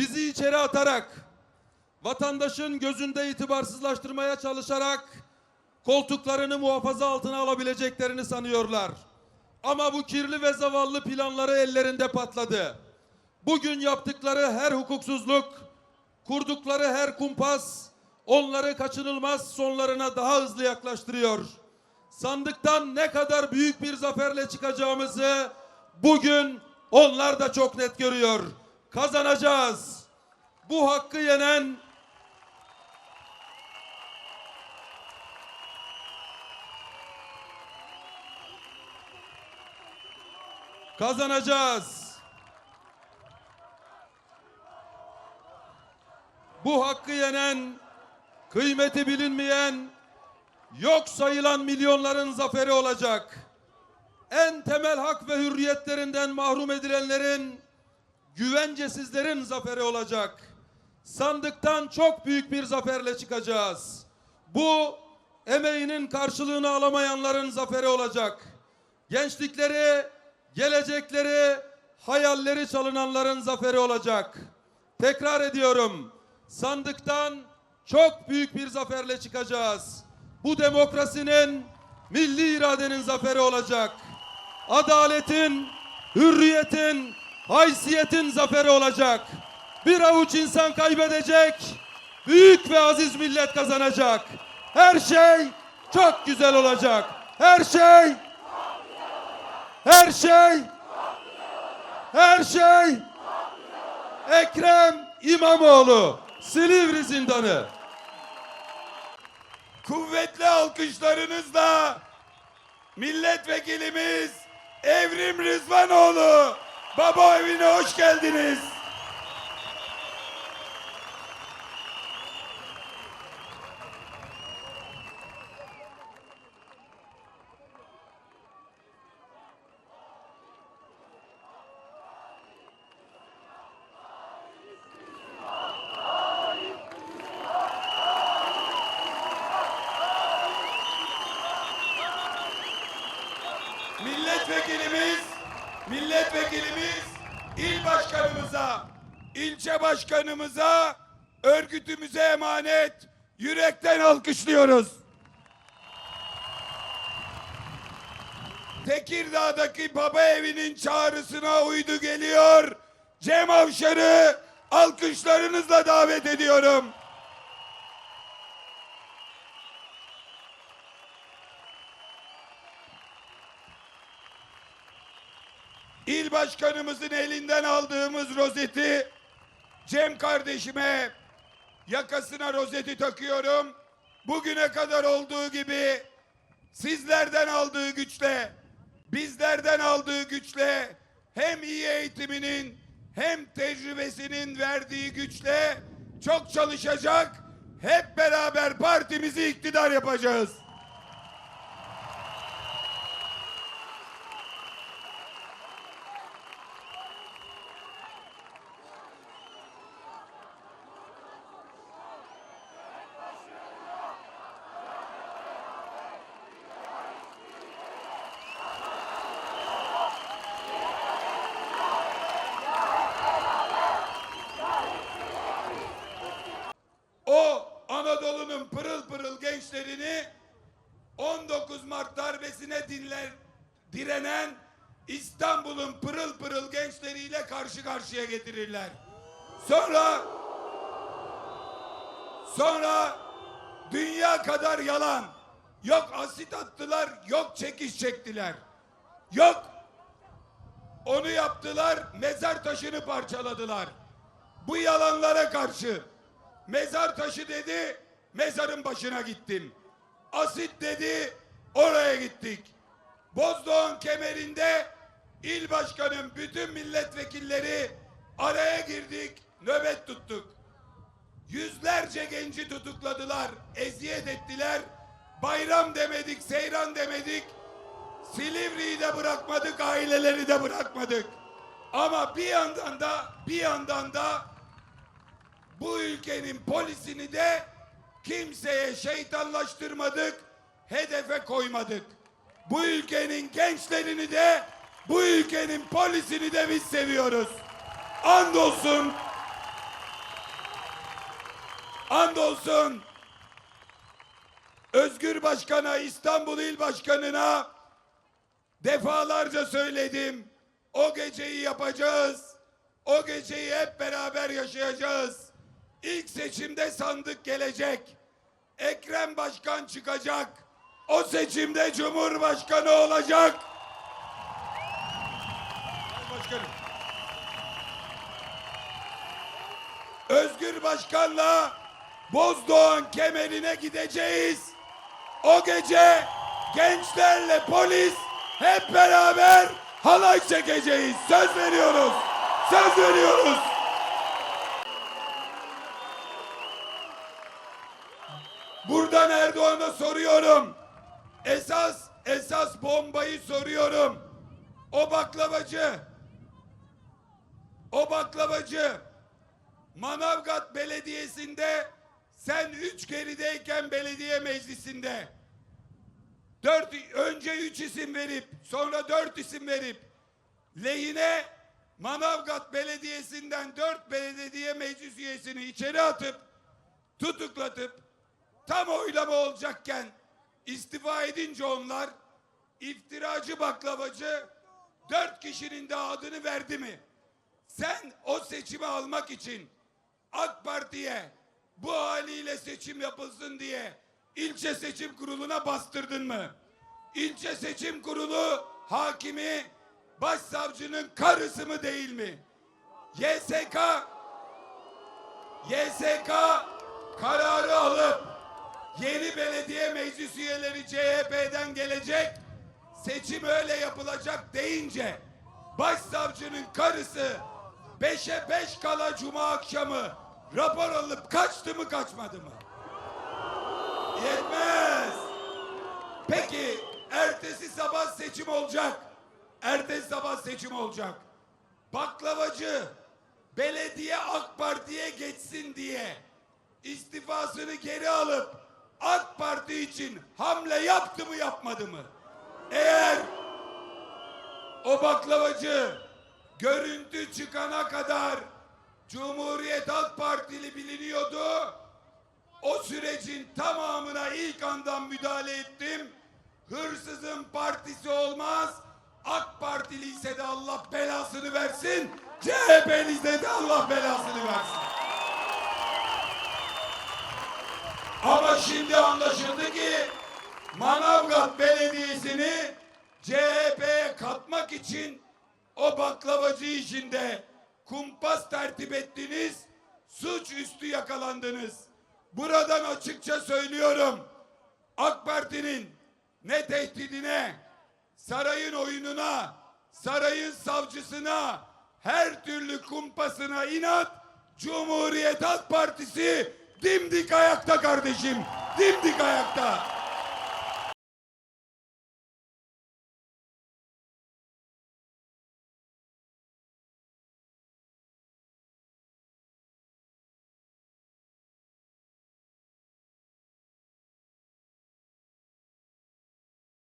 bizi içeri atarak, vatandaşın gözünde itibarsızlaştırmaya çalışarak koltuklarını muhafaza altına alabileceklerini sanıyorlar. Ama bu kirli ve zavallı planları ellerinde patladı. Bugün yaptıkları her hukuksuzluk, kurdukları her kumpas onları kaçınılmaz sonlarına daha hızlı yaklaştırıyor. Sandıktan ne kadar büyük bir zaferle çıkacağımızı bugün onlar da çok net görüyor. Kazanacağız. Bu hakkı yenen kazanacağız. Bu hakkı yenen, kıymeti bilinmeyen, yok sayılan milyonların zaferi olacak. En temel hak ve hürriyetlerinden mahrum edilenlerin, güvencesizlerin zaferi olacak. Sandıktan çok büyük bir zaferle çıkacağız. Bu emeğinin karşılığını alamayanların zaferi olacak. Gençlikleri, gelecekleri, hayalleri çalınanların zaferi olacak. Tekrar ediyorum. Sandıktan çok büyük bir zaferle çıkacağız. Bu demokrasinin, milli iradenin zaferi olacak. Adaletin, hürriyetin, haysiyetin zaferi olacak. Bir avuç insan kaybedecek, büyük ve aziz millet kazanacak. Her şey çok güzel olacak. Her şey her şey her şey Ekrem İmamoğlu Silivri zindanı Kuvvetli alkışlarınızla milletvekilimiz Evrim Rızvanoğlu baba evine hoş geldiniz. Milletvekilimiz, milletvekilimiz il başkanımıza, ilçe başkanımıza, örgütümüze emanet yürekten alkışlıyoruz. Tekirdağ'daki baba evinin çağrısına uydu geliyor. Cem Avşar'ı alkışlarınızla davet ediyorum. İl başkanımızın elinden aldığımız rozeti Cem kardeşime yakasına rozeti takıyorum. Bugüne kadar olduğu gibi sizlerden aldığı güçle, bizlerden aldığı güçle hem iyi eğitiminin hem tecrübesinin verdiği güçle çok çalışacak. Hep beraber partimizi iktidar yapacağız. o Anadolu'nun pırıl pırıl gençlerini 19 Mart darbesine dinler, direnen İstanbul'un pırıl pırıl gençleriyle karşı karşıya getirirler. Sonra sonra dünya kadar yalan. Yok asit attılar, yok çekiş çektiler. Yok onu yaptılar, mezar taşını parçaladılar. Bu yalanlara karşı mezar taşı dedi, mezarın başına gittim. Asit dedi, oraya gittik. Bozdoğan kemerinde il başkanım bütün milletvekilleri araya girdik, nöbet tuttuk. Yüzlerce genci tutukladılar, eziyet ettiler. Bayram demedik, seyran demedik. Silivri'yi de bırakmadık, aileleri de bırakmadık. Ama bir yandan da bir yandan da bu ülkenin polisini de kimseye şeytanlaştırmadık, hedefe koymadık. Bu ülkenin gençlerini de bu ülkenin polisini de biz seviyoruz. Andolsun andolsun Özgür Başkan'a, İstanbul İl Başkanı'na defalarca söyledim. O geceyi yapacağız. O geceyi hep beraber yaşayacağız. İlk seçimde sandık gelecek. Ekrem Başkan çıkacak. O seçimde Cumhurbaşkanı olacak. Başkanım. Özgür Başkan'la Bozdoğan kemerine gideceğiz. O gece gençlerle polis hep beraber halay çekeceğiz. Söz veriyoruz. Söz veriyoruz. Buradan Erdoğan'a soruyorum. Esas esas bombayı soruyorum. O baklavacı. O baklavacı. Manavgat Belediyesi'nde sen üç gerideyken belediye meclisinde. Dört önce üç isim verip sonra dört isim verip lehine Manavgat Belediyesi'nden dört belediye meclis üyesini içeri atıp tutuklatıp tam oylama olacakken istifa edince onlar iftiracı baklavacı dört kişinin de adını verdi mi? Sen o seçimi almak için AK Parti'ye bu haliyle seçim yapılsın diye ilçe seçim kuruluna bastırdın mı? İlçe seçim kurulu hakimi başsavcının karısı mı değil mi? YSK YSK kararı alıp yeni belediye meclis üyeleri CHP'den gelecek seçim öyle yapılacak deyince başsavcının karısı beşe beş kala cuma akşamı rapor alıp kaçtı mı kaçmadı mı? Yetmez. Peki ertesi sabah seçim olacak. Ertesi sabah seçim olacak. Baklavacı belediye AK Parti'ye geçsin diye istifasını geri alıp AK Parti için hamle yaptı mı yapmadı mı? Eğer o baklavacı görüntü çıkana kadar Cumhuriyet Halk Partili biliniyordu. O sürecin tamamına ilk andan müdahale ettim. Hırsızın partisi olmaz. AK Partili ise de Allah belasını versin. CHP'li ise de Allah belasını versin. Şimdi anlaşıldı ki Manavgat Belediyesi'ni CHP'ye katmak için o baklavacı işinde kumpas tertip ettiniz, suçüstü yakalandınız. Buradan açıkça söylüyorum. AK Parti'nin ne tehdidine, sarayın oyununa, sarayın savcısına, her türlü kumpasına inat, Cumhuriyet Halk Partisi dimdik ayakta kardeşim, dimdik ayakta.